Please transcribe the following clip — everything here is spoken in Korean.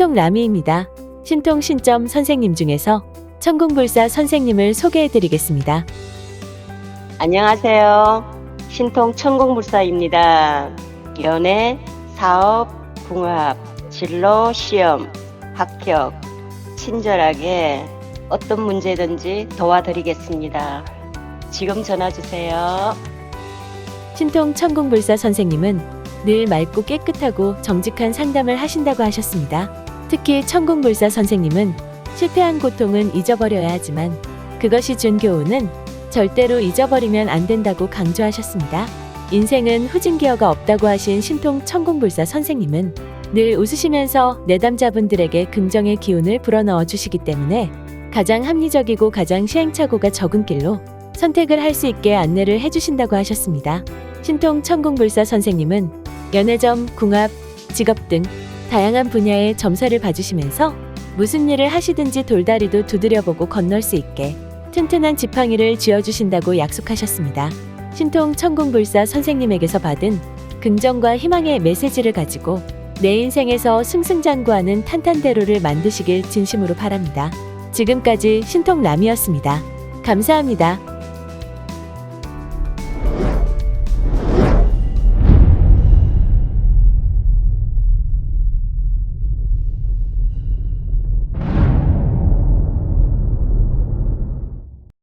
신통 라미입니다. 신통 신점 선생님 중에서 천궁불사 선생님을 소개해드리겠습니다. 안녕하세요. 신통 천공불사입니다. 연애, 사업, 궁합, 진로, 시험, 합격, 친절하게 어떤 문제든지 도와드리겠습니다. 지금 전화 주세요. 신통 천궁불사 선생님은 늘 맑고 깨끗하고 정직한 상담을 하신다고 하셨습니다. 특히 천궁불사 선생님은 실패한 고통은 잊어버려야 하지만 그것이 준 교훈은 절대로 잊어버리면 안 된다고 강조하셨습니다. 인생은 후진기어가 없다고 하신 신통 천궁불사 선생님은 늘 웃으시면서 내담자분들에게 긍정의 기운을 불어넣어 주시기 때문에 가장 합리적이고 가장 시행착오가 적은 길로 선택을 할 수 있게 안내를 해주신다고 하셨습니다. 신통 천궁불사 선생님은 연애점, 궁합, 직업 등 다양한 분야의 점사를 봐주시면서 무슨 일을 하시든지 돌다리도 두드려보고 건널 수 있게 튼튼한 지팡이를 쥐어주신다고 약속하셨습니다. 신통 천궁불사 선생님에게서 받은 긍정과 희망의 메시지를 가지고 내 인생에서 승승장구하는 탄탄대로를 만드시길 진심으로 바랍니다. 지금까지 신통남이었습니다. 감사합니다.